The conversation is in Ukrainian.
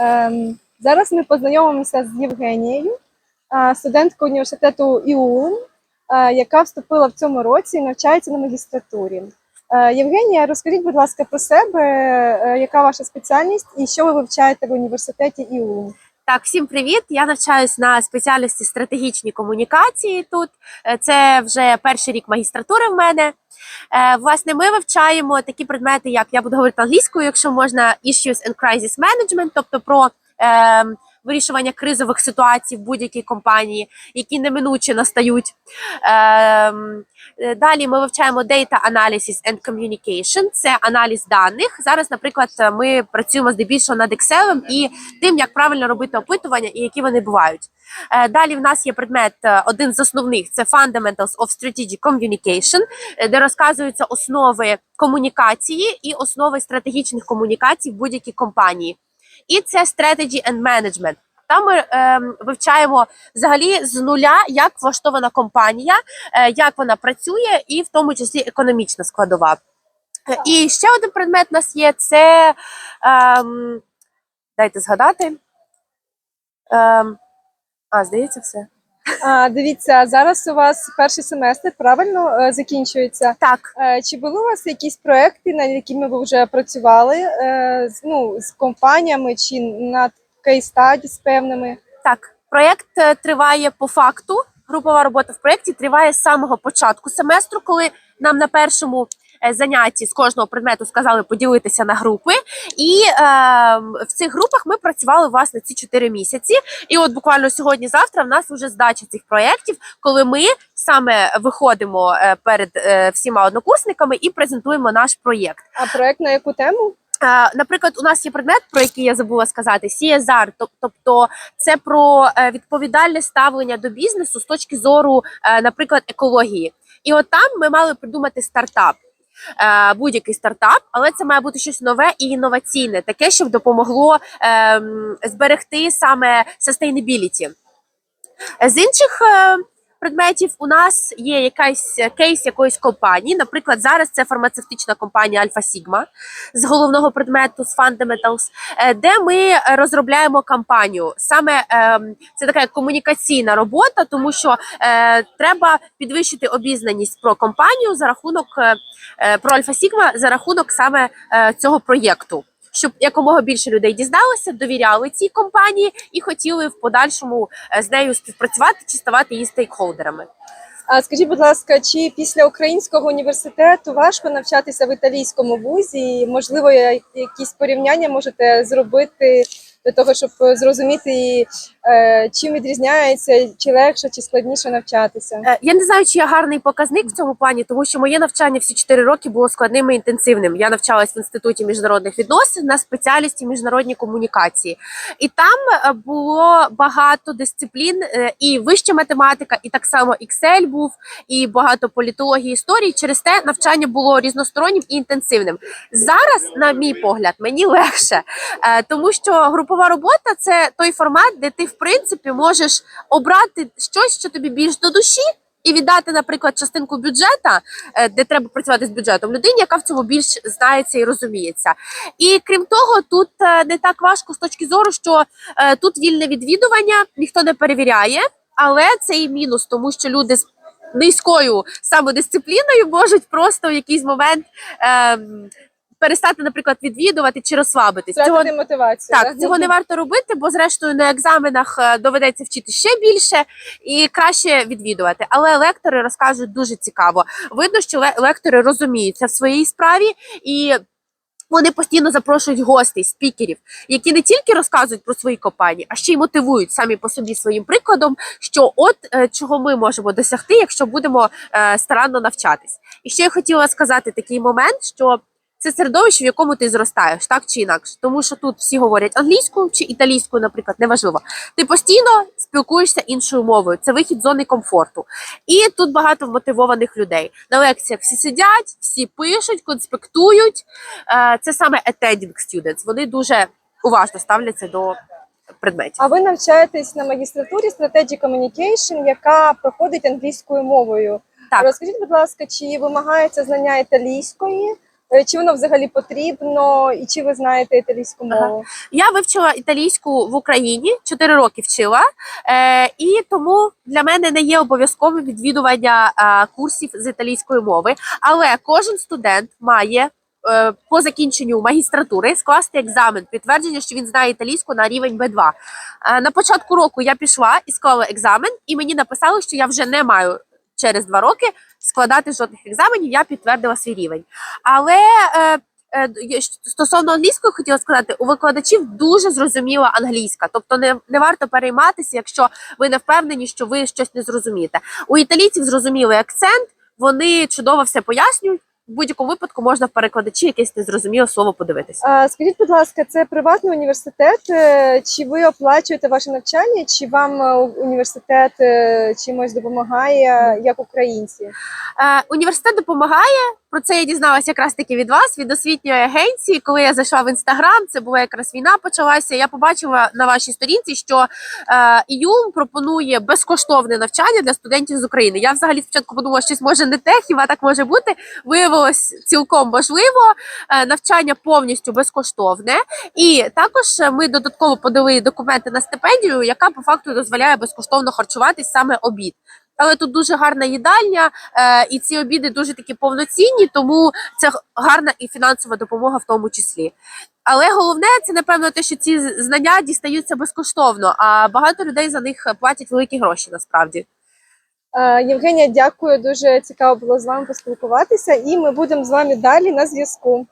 Ем, зараз ми познайомимося з Євгенією, е, студенткою університету ІУ, е, яка вступила в цьому році і навчається на магістратурі. Е, Євгенія, розкажіть, будь ласка, про себе, яка ваша спеціальність і що ви вивчаєте в університеті ІУ? Так, всім привіт! Я навчаюсь на спеціальності стратегічні комунікації тут. Е, Це вже перший рік магістратури в мене. Е, Власне, ми вивчаємо такі предмети, як я буду говорити англійською, якщо можна, issues and crisis management, тобто про е, вирішування кризових ситуацій в будь-якій компанії, які неминуче настають. Ем, е, Далі ми вивчаємо Data Analysis and Communication, це аналіз даних. Зараз, наприклад, ми працюємо здебільшого над Excel і тим, як правильно робити опитування і які вони бувають. Е, Далі в нас є предмет, е, один з основних це Fundamentals of Strategic Communication, де розказуються основи комунікації і основи стратегічних комунікацій в будь-якій компанії. І це Strategy and Management. Там ми ем, вивчаємо взагалі з нуля, як влаштована компанія, е, як вона працює, і в тому числі економічна складова. Е, І ще один предмет у нас є: це ем, дайте згадати. Ем, а, здається, все. А, дивіться, зараз у вас перший семестр правильно е, закінчується. Так, Е, Чи були у вас якісь проекти, над якими ви вже працювали е, ну, з компаніями чи над кейс-стаді з певними? так. Проєкт триває по факту. Групова робота в проєкті триває з самого початку семестру, коли нам на першому занятті з кожного предмету сказали поділитися на групи. І е, в цих групах ми працювали власне ці 4 місяці. І от буквально сьогодні-завтра в нас вже здача цих проєктів, коли ми саме виходимо е, перед е, всіма однокурсниками і презентуємо наш проєкт. А проект на яку тему? Е, Наприклад, у нас є предмет, про який я забула сказати, CSR, тобто це про е, відповідальне ставлення до бізнесу з точки зору, е, наприклад, екології. І от там ми мали придумати стартап. Е, Будь-який стартап, але це має бути щось нове і інноваційне, таке, щоб допомогло ем, зберегти саме sustainability. З інших е, предметів у нас є якась е, кейс якоїсь компанії. Наприклад, зараз це фармацевтична компанія Alpha Sigma з головного предмету з Fundamentals, е, де ми розробляємо кампанію. Саме ем, це така комунікаційна робота, тому що е, треба підвищити обізнаність про компанію за рахунок про Alpha Sigma за рахунок саме цього проєкту. Щоб якомога більше людей дізналося, довіряли цій компанії і хотіли в подальшому е, з нею співпрацювати чи ставати її стейкхолдерами. А скажіть, будь ласка, чи після українського університету важко навчатися в італійському вузі? Можливо, якісь порівняння можете зробити для того, щоб зрозуміти, е, чим відрізняється, чи легше, чи складніше навчатися? Е, Я не знаю, чи я гарний показник в цьому плані, тому що моє навчання всі 4 роки було складним і інтенсивним. Я навчалась в інституті міжнародних відносин на спеціальності міжнародні комунікації, і там е, було багато дисциплін, е, і вища математика, і так само Excel був, і багато політології історії. Через те навчання було різностороннім і інтенсивним. Зараз, на мій погляд, мені легше, е, тому що групова робота це той формат, де ти в принципі можеш обрати щось, що тобі більш до душі. І віддати, наприклад, частинку бюджета, е, де треба працювати з бюджетом, людині, яка в цьому більш знається і розуміється. І крім того, тут е, не так важко з точки зору, що е, тут вільне відвідування, ніхто не перевіряє, але це і мінус, тому що люди з низькою самодисципліною можуть просто в якийсь момент ем, перестати, наприклад, відвідувати чи розслабитись. Цього мотивацію. так, цього не варто робити, бо зрештою на екзаменах е, доведеться вчити ще більше і краще відвідувати. Але лектори розкажуть дуже цікаво. Видно, що ле- лектори розуміються в своїй справі і. Вони постійно запрошують гостей, спікерів, які не тільки розказують про свої компанії, а ще й мотивують самі по собі своїм прикладом, що от е, чого ми можемо досягти, якщо будемо е, старанно навчатись. І ще я хотіла сказати такий момент, що це середовище, в якому ти зростаєш, так чи інакше. Тому що тут всі говорять англійською чи італійською, наприклад, неважливо. Ти постійно спілкуєшся іншою мовою. Це вихід з зони комфорту. І тут багато мотивованих людей. На лекціях всі сидять, всі пишуть, конспектують. Е, Це саме attending students. Вони дуже уважно ставляться до предметів. А ви навчаєтесь на магістратурі Strategy Communication, яка проходить англійською мовою. Так. Розкажіть, будь ласка, чи вимагається знання італійської, Чи воно взагалі потрібно, і чи ви знаєте італійську Ага. мову? Я вивчила італійську в Україні 4 роки вчила, е, і тому для мене не є обов'язковим відвідування е, курсів з італійської мови. Але кожен студент має е, по закінченню магістратури скласти екзамен, підтвердження, що він знає італійську на рівень Б2. Е, на початку року я пішла і склала екзамен, і мені написали, що я вже не маю через два роки складати жодних екзаменів. Я підтвердила свій рівень. Але е, Е, Стосовно англійської хотіла сказати, у викладачів дуже зрозуміла англійська, тобто не, не варто перейматися, якщо ви не впевнені, що ви щось не зрозумієте. У італійців зрозумілий акцент, вони чудово все пояснюють. В будь-якому випадку можна в перекладачі якесь незрозуміле слово подивитися. А, Скажіть, будь ласка, це приватний університет? е, Чи ви оплачуєте ваше навчання, чи вам е, університет е, чимось допомагає як українці? Е, університет допомагає. Про це я дізналася якраз таки від вас, від освітньої агенції. Коли я зайшла в інстаграм, це була якраз війна почалася. Я побачила на вашій сторінці, що е, пропонує безкоштовне навчання для студентів з України. Я взагалі спочатку подумала, що щось може не те, хіба так може бути. Виявилось цілком можливо. Е, навчання повністю безкоштовне, і також е, ми додатково подали документи на стипендію, яка по факту дозволяє безкоштовно харчуватись саме обід. Але тут дуже гарна їдальня, е, і ці обіди дуже такі повноцінні, тому це гарна і фінансова допомога в тому числі. Але головне це напевно те, що ці знання дістаються безкоштовно, а багато людей за них платять великі гроші насправді. Е, Євгенія, дякую. Дуже цікаво було з вами поспілкуватися, і ми будемо з вами далі на зв'язку.